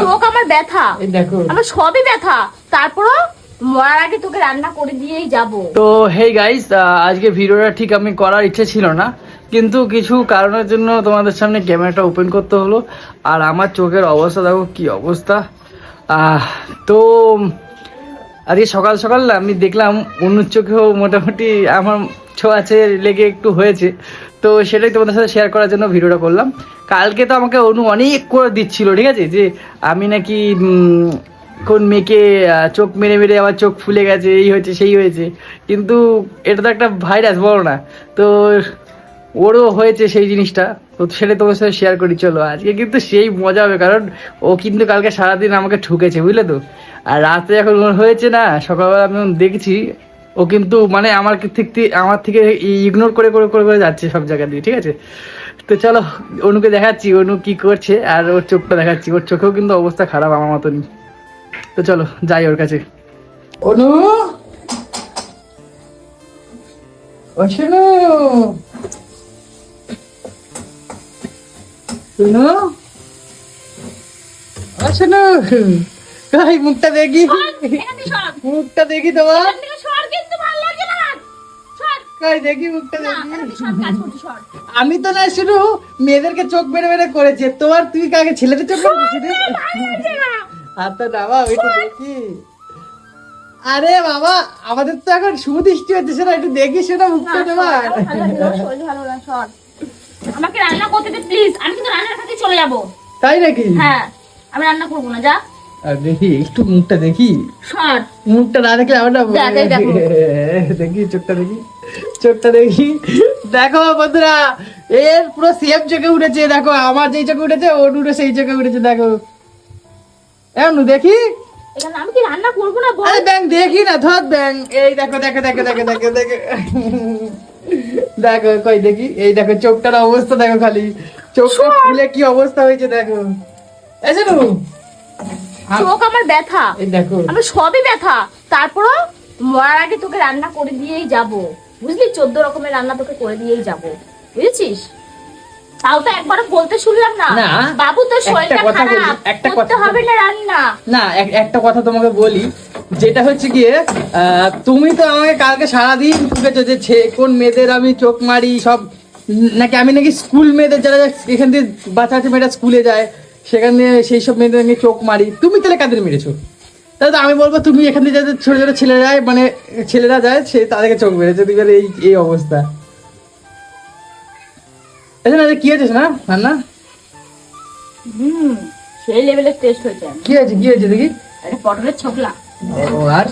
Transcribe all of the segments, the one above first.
চোখ আমার ব্যথা। এই দেখো। আমার সবই ব্যথা। তারপরও মরার আগে তোকে রান্না করে দিয়েই যাব। তো হেই গাইস আজকে ভিডিওটা ঠিক আমি করার ইচ্ছে ছিল না কিন্তু কিছু কারণের জন্য তোমাদের সামনে ক্যামেরাটা ওপেন করতে হলো আর আমার চোখের অবস্থা দেখো কি অবস্থা। আহ, তো আজকে সকাল সকাল না আমি দেখলাম অন্য চোখেও মোটামুটি আমার ছোঁয়াচে লেগে একটু হয়েছে তো সেটাই তোমাদের সাথে শেয়ার করার জন্য ভিডিওটা করলাম। কালকে তো আমাকে অনু অনেক করে দিচ্ছিল, ঠিক আছে? যে আমি নাকি কোন মেয়েকে চোখ মেরে মেরে আমার চোখ ফুলে গেছে, এই হয়েছে, সেই হয়েছে। কিন্তু এটা তো একটা ভাইরাস বলো না। তো ওরও হয়েছে সেই জিনিসটা। তো সেটা তোমার সাথে শেয়ার করি, চলো। আজকে কিন্তু সেই মজা হবে, কারণ ও কিন্তু কালকে সারাদিন আমাকে ঠুকেছে, বুঝলে তো? আর রাতে এখন হয়েছে না, সকালবেলা আমি দেখেছি ও কিন্তু মানে আমার থেকে আমার থেকে ইগনোর করে করে করে করে যাচ্ছে সব জায়গা দিয়ে ঠিক আছে? তো চলো অনুকে দেখাচ্ছি অনু কি করছে আর ওর চোখটা দেখাচ্ছি। ওর চোখেও কিন্তু অবস্থা খারাপ আমার মতনই। তো চলো যাই ওর কাছে। অনু? মুখটা দেখি। মুখটা দেখি তোমার। কই দেখি মুখটা আমি তো না শুধু মেয়েদেরকে চোখ বেড়ে বেড়ে করেছে তোমার তুই কাকে ছেলেদের চোখ বেড়ে হাত তো দেখি। আরে বাবা আমাদের তো এখন সুদৃষ্টি হচ্ছে সেটা একটু দেখি সেটা মুখটা তোমার আমাকে রান্না করতে দে প্লিজ আমি কিন্তু রান্নার কাছে চলে যাব। তাই নাকি? হ্যাঁ আমি রান্না করব না যা। দেখি একটু মুখটা দেখি। মুখটা না দেখলে আমার না দেখ, এই দেখো। দেখি চোখটা দেখি। চোখটা দেখি। দেখো বন্ধুরা এর পুরো সেম চোখে উঠেছে দেখো আমার যেই চোখে উঠেছে ওর উঠে সেই চোখে উঠেছে দেখো। এমন দেখি? আমি কি রান্না করব না আরে ব্যাং দেখি না ধর ব্যাং। এই দেখো দেখো দেখো দেখো দেখো দেখো। দেখো কই দেখি। এই দেখো চোখটার অবস্থা দেখো খালি। চোখটা ফুলে কি অবস্থা হয়েছে দেখো। এসে চোখ আমার ব্যথা। দেখো। আমার সবই ব্যথা। তারপরও মরার আগে তোকে রান্না করে দিয়েই যাব। বুঝলি? চোদ্দ রকমের রান্না তোকে করে দিয়েই যাব। বুঝেছিস? তাও তো একবারও বলতে শুনলাম না। বাবু শরীরটা খারাপ। করতে হবে না রান্না। না একটা কথা তোমাকে বলি। যেটা হচ্ছে গিয়ে তুমি তো আমাকে কালকে সারাদিন ঠুকেছো যে কোন মেয়েদের আমি চোখ মারি সব নাকি আমি নাকি স্কুল মেয়েদের যারা এখান দিয়ে বাচ্চা আছে মেয়েরা স্কুলে যায় সেখানে সেই সব মেয়েদের চোখ মারি। তুমি তাহলে কাদের মেরেছো? তাহলে আমি বলব তুমি এখান থেকে যাদের ছোট ছোট ছেলেরা যায় মানে ছেলেরা যায় সে তাদেরকে চোখ মেরেছে। তুমি এই এই অবস্থা। না কি হয়েছে না রান্না হুম সেই লেভেলের টেস্ট হয়েছে। কি হয়েছে কি হয়েছে দেখি? একটা পটলের ছোকলা। ও আর?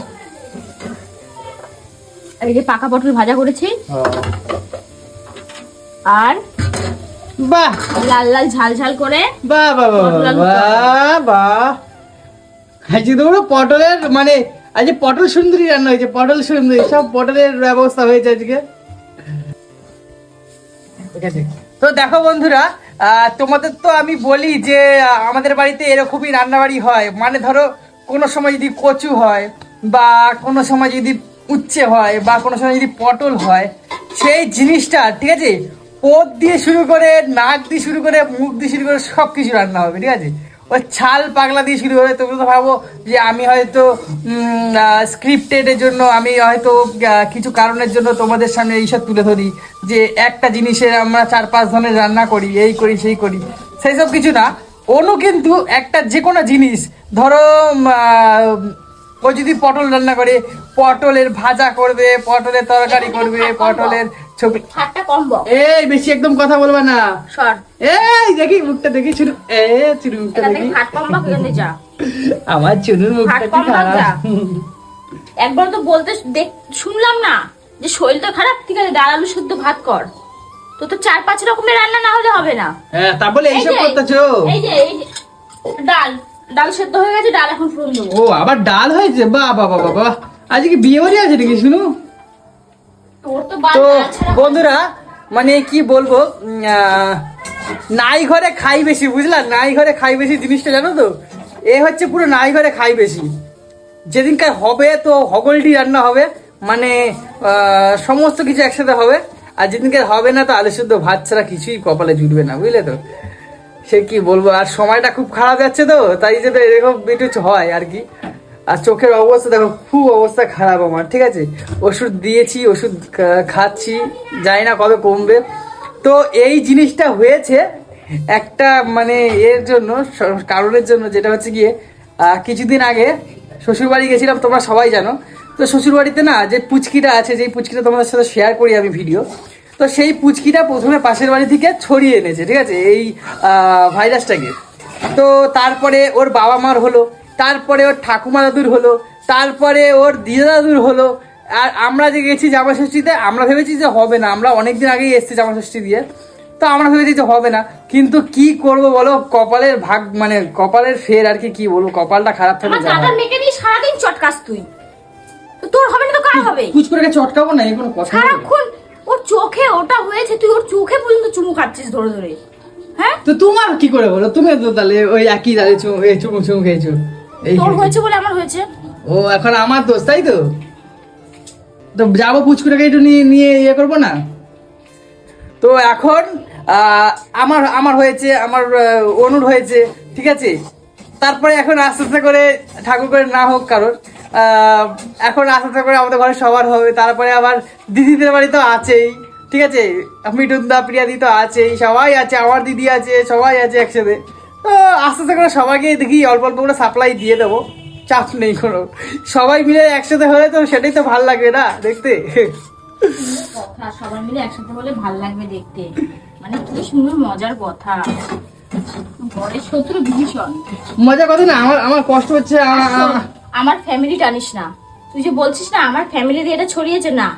আর এই যে পাকা পটল ভাজা করেছি। আর বাহ। লাল লাল ঝাল ঝাল করে বাহ বাহ বাহ পটল আলু বাহ বাহ। আজকে তো পটলের মানে আজকে পটল সুন্দরী রান্না হয়েছে পটল সুন্দরী সব পটলের ব্যবস্থা হয়েছে আজকে। ঠিক আছে। তো দেখো বন্ধুরা তোমাদের তো আমি বলি যে আমাদের বাড়িতে এরকমই রান্নাবাড়ি হয়। মানে ধরো কোনো সময় যদি কচু হয় বা কোনো সময় যদি উচ্ছে হয় বা কোনো সময় যদি পটল হয় সেই জিনিসটা ঠিক আছে? পোত দিয়ে শুরু করে, নাক দিয়ে শুরু করে, মুখ দিয়ে শুরু করে সব কিছু রান্না হবে, ঠিক আছে? ওই ছাল পাগলা দিয়ে শুরু হবে, তোমরা তো ভাবো যে আমি হয়তো স্ক্রিপ্টেডের জন্য, আমি হয়তো কিছু কারণের জন্য তোমাদের সামনে এইসব তুলে ধরি, যে একটা জিনিসের আমরা চার পাঁচ ধরনের রান্না করি, এই করি, সেই করি। সেই সব কিছু না। অনু কিন্তু একটা যে কোনো জিনিস, ধরো ও যদি পটল রান্না করে, পটলের ভাজা করবে, পটলের তরকারি করবে, পটলের ছবি। ঠাট্টা কম বক। এই বেশি একদম কথা বলবা না। সর। এই দেখি মুখটা দেখি শুরু এ চুরু মুখটা দেখি। থেকে কম বক এখান যা। আমার চুনুর মুখটা কি খারাপ একবার তো বলতে দেখ শুনলাম না যে শরীরটা খারাপ। ঠিক আছে ডাল আলু শুদ্ধ ভাত কর। তো তো চার পাঁচ রকমের রান্না না হলে হবে না। হ্যাঁ তা বলে এইসব করতেছো? এই যে এই ডাল। ডাল সেদ্ধ হয়ে গেছে ডাল এখন দেবো ও আবার ডাল হয়েছে? বাহ বাহ বাহ বাহ, বাহ। আজকে বিয়ে বাড়ি আছে নাকি শুনু? তো বন্ধুরা মানে কি বলব নাই ঘরে খাই বেশি বুঝলা? নাই ঘরে খাই বেশি জিনিসটা জানো তো? এ হচ্ছে পুরো নাই ঘরে খাই বেশি। যেদিনকার হবে তো হগলটি রান্না হবে মানে সমস্ত কিছু একসাথে হবে। আর যেদিনকার হবে না তো আলু শুদ্ধ ভাত ছাড়া কিছুই কপালে জুটবে না বুঝলে তো? সে কি বলব আর সময়টা খুব খারাপ যাচ্ছে তো তাই জন্য এরকম একটু হয় আর কি। আর চোখের অবস্থা দেখো, খুব অবস্থা খারাপ আমার, ঠিক আছে? ওষুধ দিয়েছি, ওষুধ খাচ্ছি, জানি না কবে কমবে। তো এই জিনিসটা হয়েছে একটা মানে এর জন্য কারণের জন্য, যেটা হচ্ছে গিয়ে কিছুদিন আগে শ্বশুরবাড়ি গেছিলাম, তোমরা সবাই জানো। তো শ্বশুরবাড়িতে না, যে পুচকিটা আছে, যেই পুচকিটা তোমাদের সাথে শেয়ার করি আমি ভিডিও তো সেই পুচকিটা প্রথমে পাশের বাড়ি থেকে ছড়িয়ে এনেছে, ঠিক আছে? এই ভাইরাসটাকে তো তারপরে ওর বাবা মার হলো। তারপরে ওর ঠাকুমা দাদুর হলো তারপরে ওর দিদা দাদুর হলো। আর আমরা যে গেছি জামা ষষ্ঠীতে আমরা ভেবেছি যে হবে না আমরা অনেকদিন আগেই এসেছি জামা ষষ্ঠী দিয়ে। তো আমরা ভেবেছি যে হবে না কিন্তু কি করব বলো কপালের ভাগ মানে কপালের ফের আর কি কি বলব কপালটা খারাপ থাকলে হয়। মেয়েকে নিয়ে সারাদিন চটকাস তুই। তো তোর হবে না তো কার হবে? কুচ করে চটকাবো না এই কোনো কথা। সারাক্ষণ ওর চোখে ওটা হয়েছে তুই ওর চোখে পর্যন্ত চুমু খাচ্ছিস ধরে ধরে। হ্যাঁ? তো তোমার কি করে বলো তুমি তো তাহলে ওই একই দাঁড়িয়ে চুমু চুমু চুমু খেয়েছো। তোর হয়েছে বলে আমার হয়েছে। ও এখন আমার দোষ তাই তো? তো যাব পুচকুটাকে একটু নিয়ে নিয়ে ইয়ে করব না? তো এখন আমার আমার হয়েছে আমার অনুর হয়েছে ঠিক আছে? তারপরে এখন আস্তে আস্তে করে ঠাকুর করে না হোক কারোর আহ, এখন আস্তে আস্তে করে আমাদের ঘরে সবার হবে। তারপরে আবার দিদিদের বাড়ি তো আছেই ঠিক আছে? মিঠুন দা প্রিয়াদি তো আছেই সবাই আছে আমার দিদি আছে সবাই আছে একসাথে। আস্তে আস্তে করে সবাইকে দেখি অল্প অল্প করে সাপ্লাই দিয়ে দেবো। চাপ নেই কোনো। সবাই মিলে একসাথে হলে তো সেটাই তো ভালো লাগবে না দেখতে। কথা সবাই মিলে একসাথে বলে ভালো লাগবে দেখতে। মানে কি সুন্দর মজার কথা। শত্রু ভীষণ। মজা কথা না আমার আমার কষ্ট হচ্ছে আমার ফ্যামিলি টানিস না। তুই যে বলছিস না আমার ফ্যামিলি দিয়ে এটা ছড়িয়েছে না।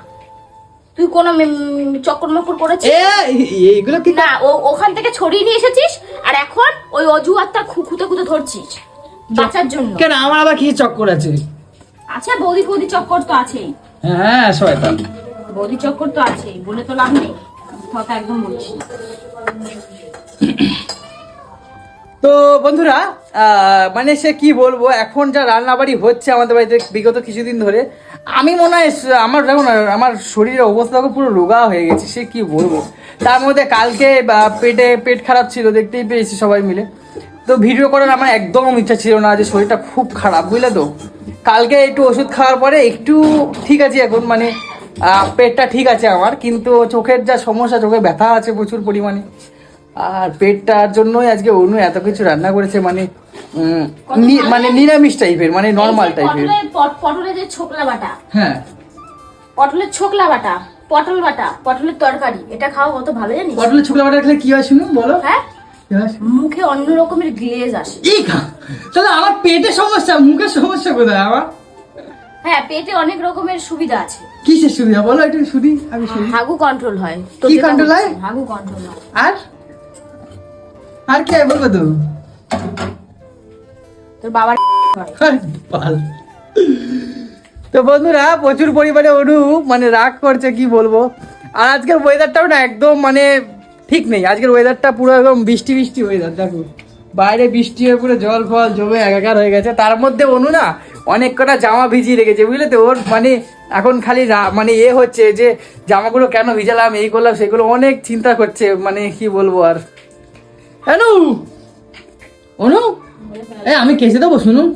তুই কোন চক্কর মকর করেছিস? এইগুলো কি না ওখান থেকে ছড়িয়ে নিয়ে এসেছিস আর এখন ওই অজুহাতটা খুঁতে খুঁতে ধরছিস বাঁচার জন্য। কেন আমার আবার কি চক্কর আছে? আচ্ছা বৌদি বৌদি চক্কর তো আছেই। হ্যাঁ শয়তান বৌদি চক্কর তো আছেই বলে তো লাভ নেই। কথা একদম বলিস না। তো বন্ধুরা মানে সে কি বলব, এখন যা রান্নাবাড়ি হচ্ছে আমাদের বাড়িতে বিগত কিছুদিন ধরে, আমি মনে হয় আমার দেখো না আমার শরীরের অবস্থা পুরো রোগা হয়ে গেছে, সে কি বলব? তার মধ্যে কালকে পেটে, পেট খারাপ ছিল, দেখতেই পেয়েছি সবাই মিলে। তো ভিডিও করার আমার একদম ইচ্ছা ছিল না যে শরীরটা খুব খারাপ, বুঝলে তো? কালকে একটু ওষুধ খাওয়ার পরে একটু ঠিক আছে এখন মানে পেটটা ঠিক আছে আমার, কিন্তু চোখের যা সমস্যা, চোখে ব্যথা আছে প্রচুর পরিমাণে। আর পেটটার জন্যই আজকে অনু এত কিছু রান্না করেছে মানে মানে নিরামিষ টাইপের মানে নর্মাল টাইপের। পটলে- পটলের যে ছোকলা বাটা। হ্যাঁ। পটলের ছোকলা বাটা পটল বাটা পটলের তরকারি এটা খাওয়া কত ভালো জানিস? পটলের ছোকলা বাটা খেলে কি হয় শুনুন বলো। হ্যাঁ? মুখে অন্য রকমের গ্লেজ আসে। তাহলে আমার পেটের সমস্যা মুখের সমস্যা কোথায় আমার? হ্যাঁ পেটে অনেক রকমের সুবিধা আছে। কিসের সুবিধা? বলো একটু শুনি আমি শুনি। হাগু কন্ট্রোল হয়। কি হচ্ছে, হয়? হাগু কন্ট্রোল হয়। আর? আর কি বলব তো? তোর বাবার তো বন্ধুরা প্রচুর পরিমাণে অনু মানে রাগ করছে কি বলব? আর আজকের ওয়েদারটাও না একদম মানে ঠিক নেই। আজকের ওয়েদারটা পুরো একদম বৃষ্টি বৃষ্টি ওয়েদার দেখো। বাইরে বৃষ্টি হয়ে পুরো জল ফল জমে একাকার হয়ে গেছে। তার মধ্যে অনু না অনেক কটা জামা ভিজিয়ে রেখেছে বুঝলে তো? ওর মানে এখন খালি মানে এ হচ্ছে যে জামাগুলো কেন ভিজালাম এই করলাম সেগুলো অনেক চিন্তা করছে মানে কি বলব আর। অনু অনু? এ আমি কেচে দেবো শুনুন।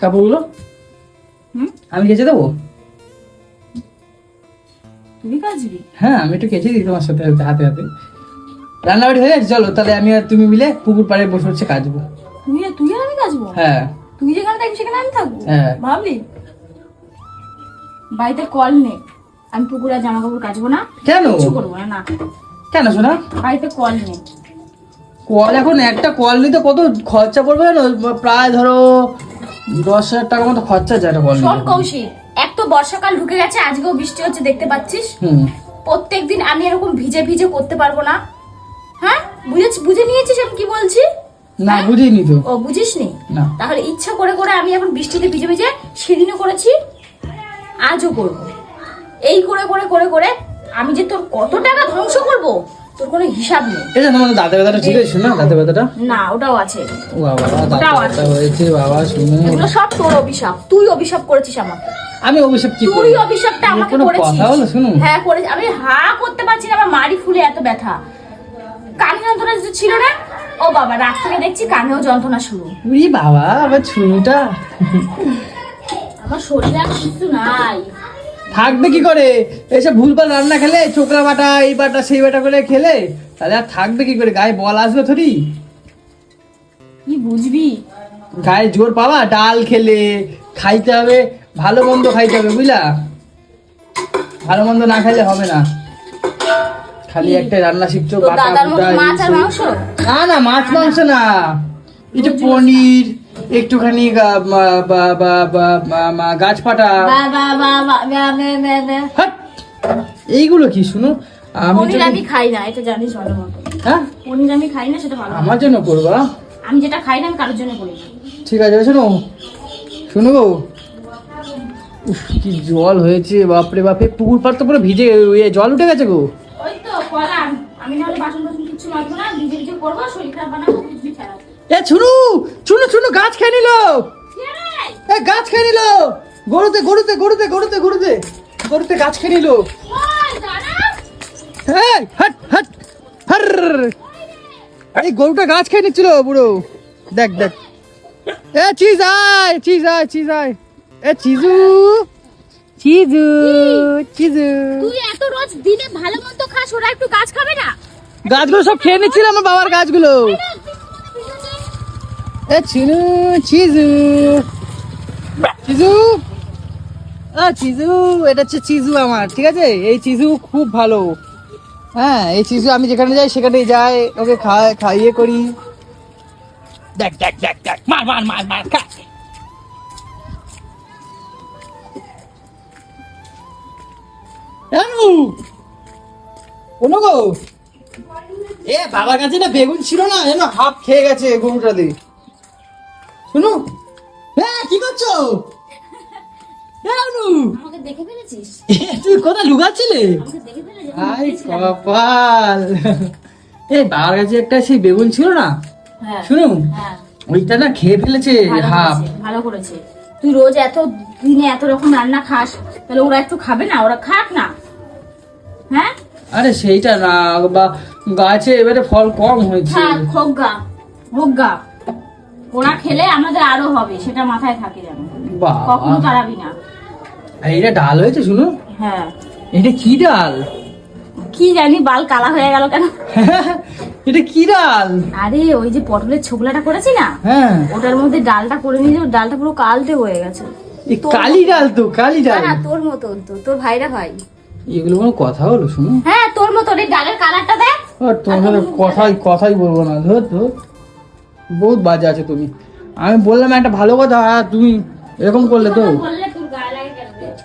কাপড়গুলো? আমি কেচে দেবো? তুমি হ্যাঁ আমি একটু কেচে দিই তোমার সাথে হাতে হাতে। রান্নাবাড়ি হয়ে গেছে চলো তাহলে আমি আর তুমি মিলে পুকুর পাড়ে বসে হচ্ছে কাজবো তুই তুই আর আমি কাজবো হ্যাঁ। তুই যেখানে থাকবি সেখানে আমি থাকব? হ্যাঁ। ভাবলি? বাড়িতে কল নেই। আমি পুকুরে জামা কাপড় কাচবো না। কেন? কিছু করব না। কেন শোনা? বাড়িতে কল নেই। কল এখন একটা কল নিতে কত খরচা পড়বে জানো? প্রায় ধরো দশ হাজার টাকার মতো খরচা যায় একটা কল শোন কৌশিক এক তো বর্ষাকাল ঢুকে গেছে আজকেও বৃষ্টি হচ্ছে দেখতে পাচ্ছিস? প্রত্যেকদিন আমি এরকম ভিজে ভিজে করতে পারব না। হ্যাঁ? বুঝেছি বুঝে নিয়েছিস আমি কি বলছি? না হ্যাঁ? বুঝিনি তো। ও বুঝিস নি না। তাহলে ইচ্ছা করে করে আমি এখন বৃষ্টিতে ভিজে ভিজে সেদিনও করেছি আজও করব। এই করে করে করে করে আমি যে তোর কত টাকা ধ্বংস করব? তোর কোনো হিসাব নেই। এই যে তোমাদের দাঁতের ব্যথাটা ঠিক শোনা ব্যথাটা? না ওটাও আছে। বাবা ওটাও আছে। হয়েছে বাবা শুনুন। এগুলো সব তোর অভিশাপ। তুই অভিশাপ করেছিস আমাকে। আমি অভিশাপ কি তুই অভিশাপটা আমাকে করেছিস কথা হলো শুনুন। হ্যাঁ করেছি। আমি হা করতে পারছি না আমার মারি ফুলে এত ব্যথা। কান যন্ত্রণা যে ছিল না? ও বাবা রাত থেকে দেখছি কানেও যন্ত্রণা শুরু। উই বাবা আবার ছুনুটা আমার শরীরে আর কিছু নাই। থাকবে কি করে? এসে ভুলভাল রান্না খেলে চোকরা বাটা এই বাটা সেই বাটা করে খেলে তাহলে আর থাকবে কি করে? গায়ে বল আসবে থরি। কি বুঝবি? গায়ে জোর পাবা? ডাল খেলে খাইতে হবে ভালো মন্দ খাইতে হবে বুঝলা? ভালো মন্দ না খাইলে হবে না। খালি একটা রান্না শিখছো বাটা মাছ না না মাছ মাংস না। এই যে পনির একটুখানি গাছপাটা। এইগুলো কি শুনো? আমি খাই না এটা জানিস হ্যাঁ? আমার জন্য আমি ঠিক আছে শোনো। গো। কি জল হয়েছে বাপরে বাপরে পুকুর পাড় তো পুরো ভিজে জল উঠে গেছে গো। শরীর এ ছুনু ছুনু ছুনু গাছ খেয়ে নিল। এ গাছ খেয়ে নিল। গরুতে গরুতে গরুতে গরুতে গরুতে গরুতে গাছ খেয়ে নিল। এই, হাট হাট হার। এই গরুটা গাছ খেয়ে নিচ্ছিল বুড়ো। দেখ দেখ। এ চিজ আয় চিজ আয় চিজ আয়। এ চিজু চিজু চিজু। তুই এত রোজ দিনে ভালো মন্দ খাস ওরা একটু গাছ খাবে না? গাছগুলো সব খেয়ে নিচ্ছিল আমার বাবার গাছগুলো। এ চিনু চিজু। চিজু? চিজু এটা হচ্ছে চিজু আমার ঠিক আছে? এই চিজু খুব ভালো। হ্যাঁ এই চিজু আমি যেখানে যাই সেখানেই যাই ওকে খাওয়া খাইয়ে করি। দেখ দেখ দেখ দেখ মার মার মার মার খা। জানু কোনো গো এ বাবার কাছে না বেগুন ছিল না যেন হাফ খেয়ে গেছে গরুটা দিয়ে কি আমাকে দেখে ফেলেছিস? তুই কোথায় লুকাচ্ছিলে? আমাকে দেখে ফেলেছিস? আই কপাল! এ বাবার কাছে একটা সেই বেগুন ছিল না? হ্যাঁ। হ্যাঁ। ওইটা না খেয়ে ফেলেছে হাফ। ভালো করেছে। তুই রোজ এত দিনে এত রকম রান্না খাস তাহলে ওরা একটু খাবে না? ওরা খাক না? হ্যাঁ? আরে সেইটা না বা গাছে এবারে ফল কম হয়েছে। থাক হোক গা হোক গা ওরা খেলে আমাদের আরও হবে সেটা মাথায় থাকে যেন। কখনো তাড়াবি না। এইটা ডাল হয়েছে শুনো? হ্যাঁ। এটা কি ডাল? কি জানি বাল কালা হয়ে গেল কেন? এটা কি ডাল? আরে ওই যে পটলের ছোকলাটা করেছি না? হ্যাঁ। ওটার মধ্যে ডালটা করে নিয়ে ডালটা পুরো কালতে হয়ে গেছে। কালি ডাল তো কালি ডাল। না তোর মতন তো তোর ভাইরা ভাই। এগুলো কোনো কথা হলো শুনো? হ্যাঁ তোর এই ডালের কালারটা দেখ। আর তোমার কথাই কথাই বলব না ধর তো বহুত বাজে আছে তুমি। আমি বললাম একটা ভালো কথা তুমি এরকম করলে তো?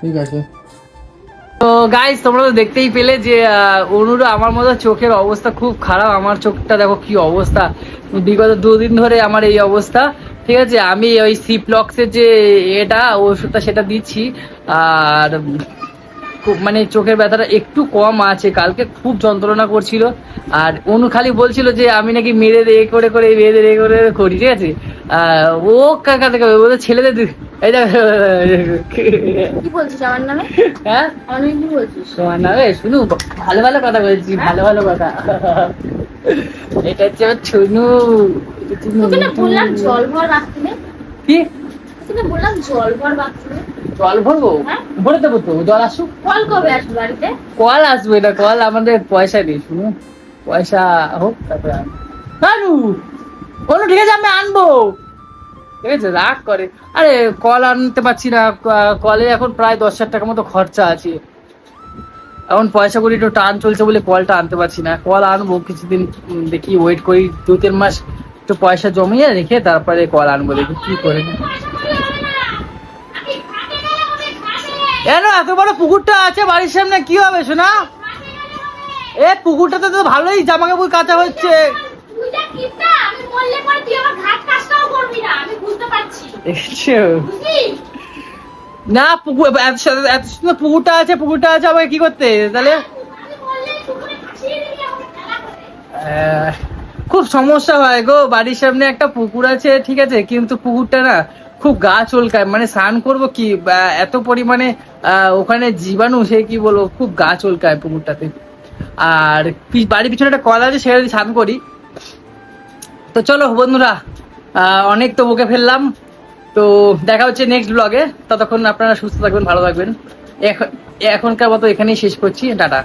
ঠিক আছে। তো গাইস তোমরা তো দেখতেই পেলে যে আহ, অনুরও আমার মতো চোখের অবস্থা খুব খারাপ। আমার চোখটা দেখো কি অবস্থা। বিগত দুদিন ধরে আমার এই অবস্থা। ঠিক আছে আমি ওই সিপ্লক্সের যে এটা ওষুধটা সেটা দিচ্ছি। আর খুব মানে চোখের ব্যথাটা একটু কম আছে। কালকে খুব যন্ত্রণা করছিল। আর অনু খালি বলছিল যে আমি নাকি মেরে রে করে করে মেয়েদের এ করে করি। ঠিক আছে? ও কাকা থেকে? ওদের ছেলেদের এই কি বলছিস? আমার নামে? হ্যাঁ? আমার কি বলছিস? তোমার নামে? শুনু ভালো ভালো কথা বলছি ভালো ভালো কথা। এটা হচ্ছে আমার ছুনু। তোকে না বললাম জল ভর বাথরুমে? কি? তোকে বললাম জল ভর বাথরুমে? জল ভরবো? হ্যাঁ। ভরে দেবো তো জল আসুক। কল কবে আসবে বাড়িতে? কল আসবে না কল আমাদের পয়সা নেই শুনো পয়সা হোক তারপরে আনু কোনো ঠিক আছে আমি আনব। ঠিক আছে রাগ করে। আরে কল আনতে পারছি না কলে এখন প্রায় দশ হাজার টাকার মতো খরচা আছে। এখন পয়সা করি একটু টান চলছে বলে কলটা আনতে পারছি না। কল আনব কিছুদিন দেখি ওয়েট করি দু তিন মাস একটু পয়সা জমিয়ে রেখে তারপরে কল আনব দেখি কি করে। কেন এত বড় পুকুরটা আছে বাড়ির সামনে কি হবে শোনা এ পুকুরটাতে তো ভালোই জামা কাপড় কাচা হচ্ছে। না পুকুর এত সুন্দর- পুকুরটা আছে পুকুরটা আছে আমাকে কি করতে? তাহলে? খুব সমস্যা হয় গো বাড়ির সামনে একটা পুকুর আছে ঠিক আছে? কিন্তু পুকুরটা না খুব গা চলকায় মানে স্নান করব কি এত পরিমাণে ওখানে জীবাণু, সে কি বলব, খুব গা চলকায় পুকুরটাতে। আর বাড়ির পিছনে একটা কল আছে, সেটা যদি স্নান করি। তো চলো বন্ধুরা অনেক তো বকে ফেললাম। তো দেখা হচ্ছে নেক্সট ব্লগে ততক্ষণ আপনারা সুস্থ থাকবেন, ভালো থাকবেন। এখন, এখনকার মতো এখানেই শেষ করছি। টাটা।